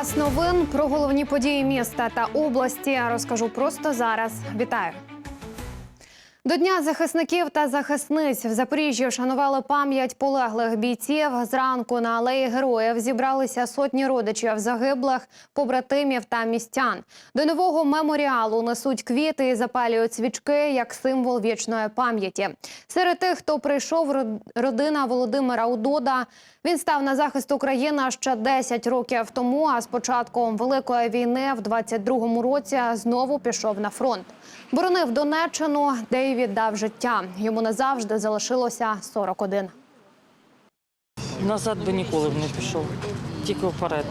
Час новин про головні події міста та області розкажу просто зараз. Вітаю. До Дня захисників та захисниць в Запоріжжі вшанували пам'ять полеглих бійців. Зранку на алеї героїв зібралися сотні родичів загиблих, побратимів та містян. До нового меморіалу несуть квіти і запалюють свічки як символ вічної пам'яті. Серед тих, хто прийшов, род- родина Володимира Удода. Він став на захист України ще 10 років тому. А з початком великої війни в 22-му році знову пішов на фронт. Боронив Донеччину, де й віддав життя. Йому назавжди залишилося 41. Назад би ніколи б не пішов, тільки вперед.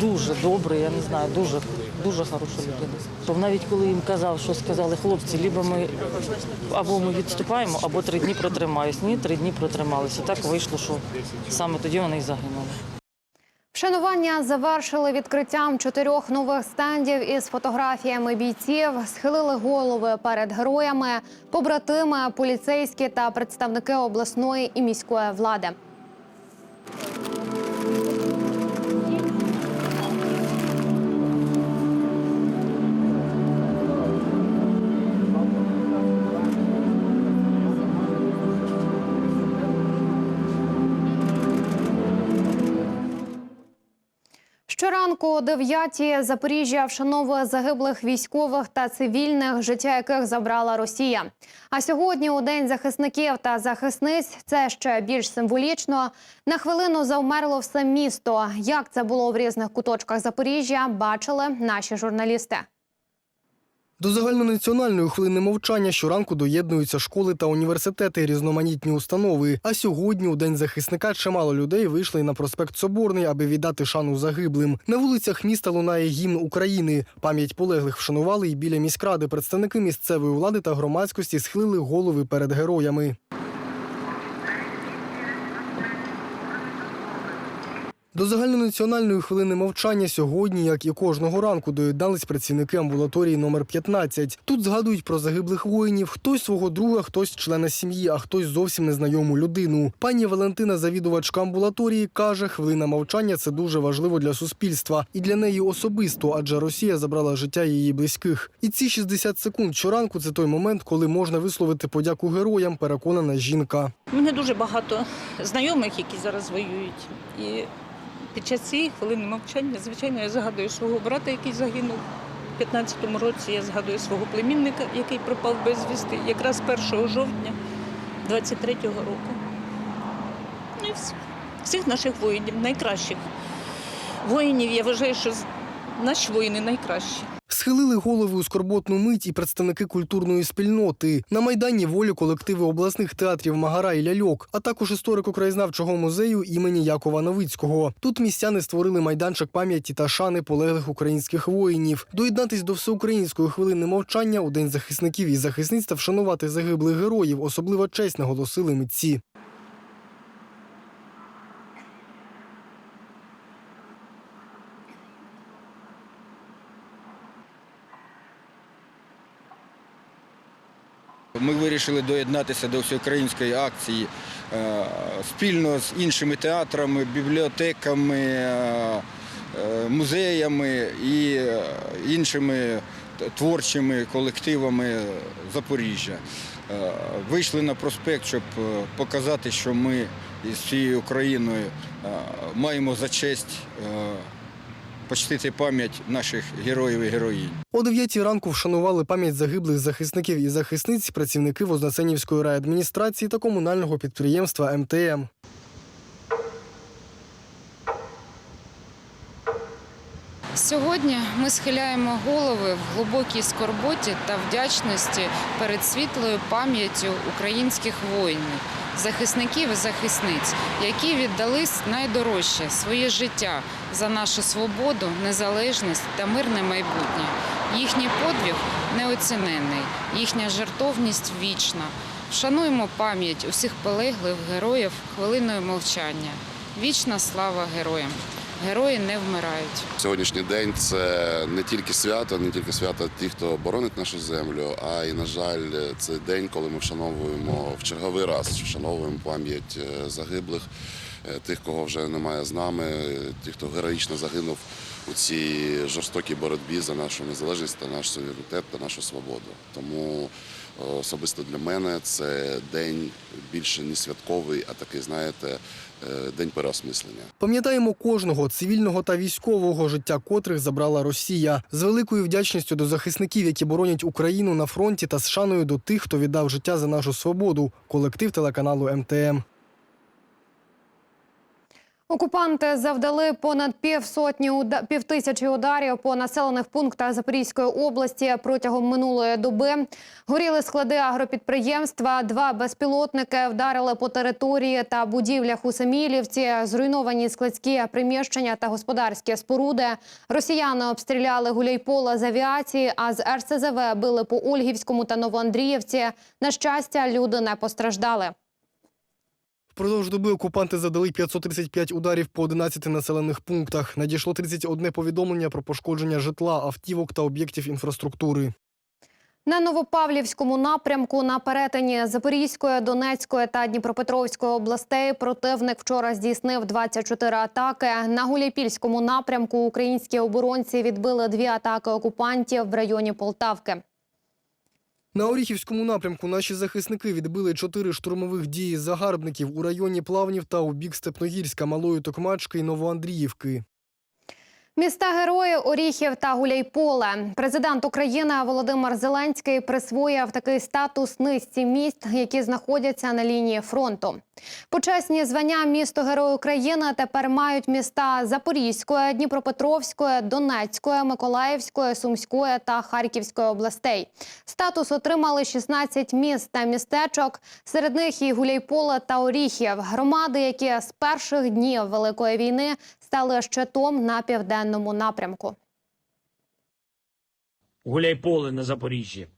Дуже добрий, я не знаю, дуже, дуже хороша людина. То навіть коли їм казав, що сказали хлопці, либо ми або ми відступаємо, або три дні протримаюсь. Ні, три дні протрималися. Так вийшло, що саме тоді вони і загинули. Вшанування завершили відкриттям чотирьох нових стендів із фотографіями бійців. Схилили голови перед героями, побратими, поліцейські та представники обласної і міської влади. Щоранку о 9 Запоріжжя вшановує загиблих військових та цивільних, життя яких забрала Росія. А сьогодні, у день захисників та захисниць, це ще більш символічно. На хвилину завмерло все місто. Як це було в різних куточках Запоріжжя, бачили наші журналісти. До загальнонаціональної хвилини мовчання щоранку доєднуються школи та університети, різноманітні установи. А сьогодні, у день захисника, чимало людей вийшли на проспект Соборний, аби віддати шану загиблим. На вулицях міста лунає гімн України. Пам'ять полеглих вшанували і біля міськради. Представники місцевої влади та громадськості схилили голови перед героями. До загальнонаціональної хвилини мовчання сьогодні, як і кожного ранку, доєднались працівники амбулаторії номер 15. Тут згадують про загиблих воїнів, хтось свого друга, хтось члена сім'ї, а хтось зовсім незнайому людину. Пані Валентина, завідувачка амбулаторії, каже, хвилина мовчання це дуже важливо для суспільства і для неї особисто, адже Росія забрала життя її близьких. І ці 60 секунд щоранку це той момент, коли можна висловити подяку героям, переконана жінка. У мене дуже багато знайомих, які зараз воюють. І під час цієї хвилини мовчання, звичайно, я згадую свого брата, який загинув у 15-му році. Я згадую свого племінника, який пропав безвісти, якраз 1 жовтня 23-го року. Ну і вс- всіх наших воїнів, найкращих воїнів. Я вважаю, що наші воїни найкращі. Схилили голови у скорботну мить і представники культурної спільноти. На Майдані волі колективи обласних театрів Магара і Ляльок, а також історико-краєзнавчого музею імені Якова Новицького. Тут містяни створили майданчик пам'яті та шани полеглих українських воїнів. Доєднатись до всеукраїнської хвилини мовчання у день захисників і захисниць та вшанувати загиблих героїв. Особлива честь наголосили митці. Ми вирішили доєднатися до всеукраїнської акції е, спільно з іншими театрами, бібліотеками, е, е, музеями і іншими творчими колективами Запоріжжя. Вийшли на проспект, щоб показати, що ми із всією Україною маємо за честь почтити пам'ять наших героїв і героїнь. О 9 ранку вшанували пам'ять загиблих захисників і захисниць працівники Вознесенівської райадміністрації та комунального підприємства МТМ. Сьогодні ми схиляємо голови в глибокій скорботі та вдячності перед світлою пам'яттю українських воїнів, захисників і захисниць, які віддали найдорожче своє життя за нашу свободу, незалежність та мирне майбутнє. Їхній подвиг неоціненний, їхня жертовність вічна. Вшануємо пам'ять усіх полеглих героїв хвилиною мовчання. Вічна слава героям! Герої не вмирають. Сьогоднішній день це не тільки свято, не тільки свято тих, хто боронить нашу землю, а й, на жаль, це день, коли ми вшановуємо в черговий раз вшановуємо пам'ять е, загиблих е, тих, кого вже немає з нами, тих, хто героїчно загинув у цій жорстокій боротьбі за нашу незалежність та наш суверенітет та нашу свободу. Тому особисто для мене це день більше не святковий, а такий, знаєте, е, день переосмислення. Пам'ятаємо кожного цивільного та військового життя котрих забрала Росія з великою вдячністю до захисників, які боронять Україну на фронті, та з шаною до тих, хто віддав життя за нашу свободу. Колектив телеканалу МТМ. Окупанти завдали понад півсотні півтисячі ударів по населених пунктах Запорізької області протягом минулої доби. Горіли склади агропідприємства. Два безпілотники вдарили по території та будівлях у Самілівці. Зруйновані складські приміщення та господарські споруди. Росіяни обстріляли Гуляйпола з авіації, а з РСЗВ били по Ольгівському та Новоандріївці. На щастя, люди не постраждали. Впродовж доби окупанти завдали 535 ударів по 11 населених пунктах. Надійшло 31 повідомлення про пошкодження житла, автівок та об'єктів інфраструктури. На Новопавлівському напрямку на перетині Запорізької, Донецької та Дніпропетровської областей противник вчора здійснив 24 атаки. На Гуляйпільському напрямку українські оборонці відбили дві атаки окупантів в районі Полтавки. На Оріхівському напрямку наші захисники відбили чотири штурмових дії загарбників у районі Плавнів та у бік Степногірська, Малої Токмачки і Новоандріївки. Міста герої Оріхів та Гуляйполе. Президент України Володимир Зеленський присвоїв такий статус низці міст, які знаходяться на лінії фронту. Почесні звання місто Герой України тепер мають міста Запорізької, Дніпропетровської, Донецької, Миколаївської, Сумської та Харківської областей. Статус отримали 16 міст та містечок. Серед них і Гуляйполе та Оріхів. Громади, які з перших днів Великої війни стали щитом на південному напрямку. Гуляйполе на Запоріжжі.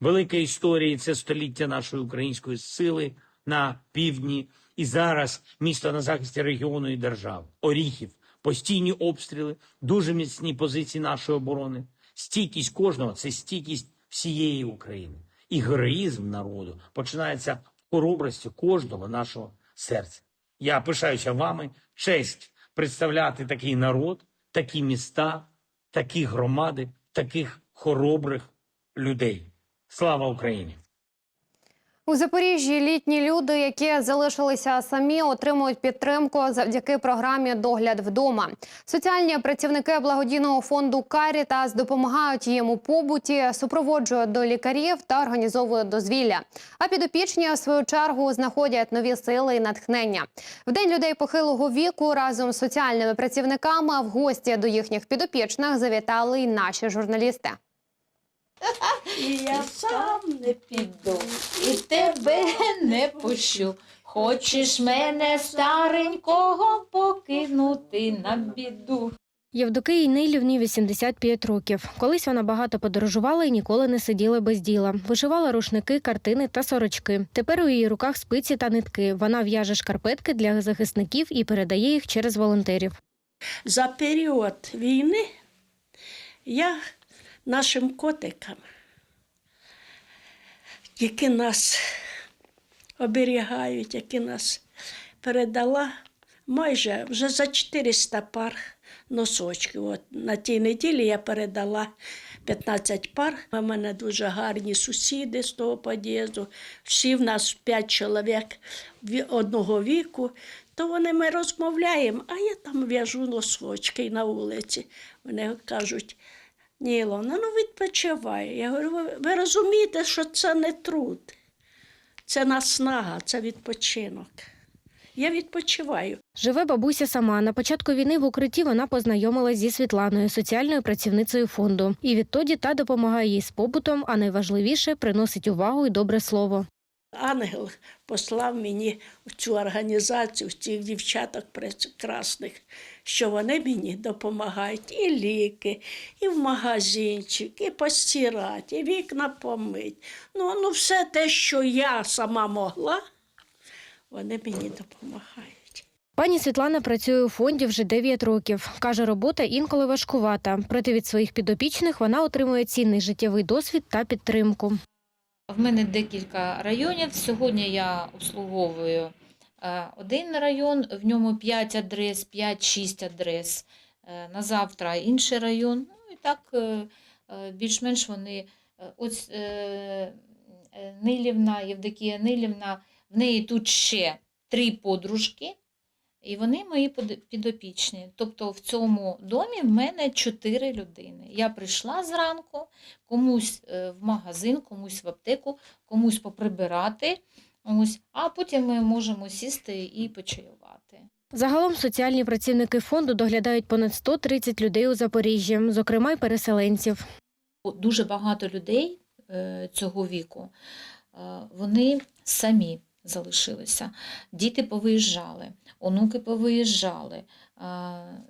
Велика історія – це століття нашої української сили на півдні. І зараз місто на захисті регіону і держав. Оріхів, постійні обстріли, дуже міцні позиції нашої оборони. Стійкість кожного – це стійкість всієї України. І героїзм народу починається в хоробрості кожного нашого серця. Я пишаюся вами. Честь представляти такий народ, такі міста, такі громади, таких хоробрих людей. Слава Україні! У Запоріжжі літні люди, які залишилися самі, отримують підтримку завдяки програмі Догляд вдома. Соціальні працівники благодійного фонду Карітас допомагають їм у побуті, супроводжують до лікарів та організовують дозвілля. А підопічні в свою чергу знаходять нові сили і натхнення. В день людей похилого віку разом з соціальними працівниками в гості до їхніх підопічних завітали й наші журналісти. І я сам не піду, і тебе не пущу. Хочеш мене старенького покинути на біду. Євдокиї Нейлівні 85 років. Колись вона багато подорожувала і ніколи не сиділа без діла. Вишивала рушники, картини та сорочки. Тепер у її руках спиці та нитки. Вона в'яже шкарпетки для захисників і передає їх через волонтерів. За період війни я нашим котикам, які нас оберігають, які нас передала майже вже за 400 пар носочків. От на тій неділі я передала 15 пар. У мене дуже гарні сусіди з того під'їзду. Всі в нас 5 чоловік одного віку. То вони ми розмовляємо, а я там в'яжу носочки на вулиці. Вони кажуть, ні, Ілона, ну відпочивай. Я говорю, ви, розумієте, що це не труд, це наснага, це відпочинок. Я відпочиваю. Живе бабуся сама. На початку війни в укритті вона познайомилась зі Світланою, соціальною працівницею фонду. І відтоді та допомагає їй з побутом, а найважливіше приносить увагу і добре слово. Ангел послав мені в цю організацію, цих дівчаток прекрасних, що вони мені допомагають і ліки, і в магазинчик, і постирати, і вікна помить. Ну, ну все те, що я сама могла, вони мені допомагають. Пані Світлана працює у фонді вже 9 років. Каже, робота інколи важкувата. Проте від своїх підопічних вона отримує цінний життєвий досвід та підтримку. В мене декілька районів. Сьогодні я обслуговую е, один район, в ньому 5 адрес, 5-6 адрес. Е, На завтра інший район. Ну і так е, більш-менш вони. Ось Нилівна, Євдокія Нилівна, в неї тут ще три подружки, і вони мої підопічні. Тобто в цьому домі в мене чотири людини. Я прийшла зранку, комусь е, в магазин, комусь в аптеку, комусь поприбирати. Ось, а потім ми можемо сісти і почаювати. Загалом соціальні працівники фонду доглядають понад 130 людей у Запоріжжі, зокрема й переселенців. Дуже багато людей е, цього віку, е, вони самі залишилися. Діти повиїжджали, онуки повиїжджали. е,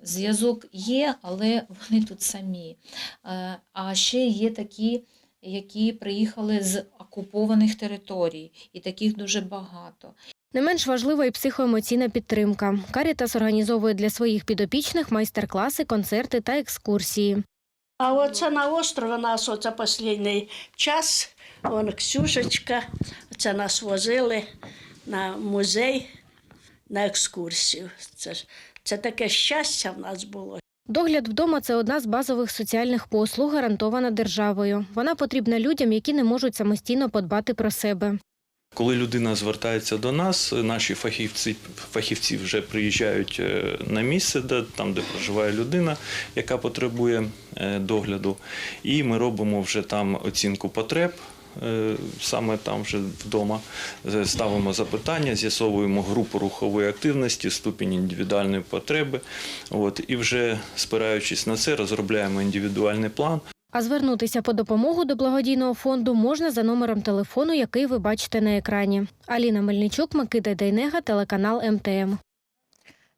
Зв'язок є, але вони тут самі. Е, А ще є такі, які приїхали з окупованих територій, і таких дуже багато. Не менш важлива і психоемоційна підтримка. Карітас організовує для своїх підопічних майстер-класи, концерти та екскурсії. А оце на острові нас оце останній час. Вон Ксюшечка, це нас возили на музей, на екскурсію. Це, ж- це таке щастя в нас було. Догляд вдома це одна з базових соціальних послуг, гарантована державою. Вона потрібна людям, які не можуть самостійно подбати про себе. Коли людина звертається до нас, наші фахівці, фахівці вже приїжджають е, на місце, де, там, де проживає людина, яка потребує е, догляду, і ми робимо вже там оцінку потреб. Е, Саме там вже вдома Е, ставимо запитання, з'ясовуємо групу рухової активності, ступінь індивідуальної потреби. От, і вже спираючись на це, розробляємо індивідуальний план. А звернутися по допомогу до благодійного фонду можна за номером телефону, який ви бачите на екрані. Аліна Мельничук, Микита Дейнега, телеканал МТМ.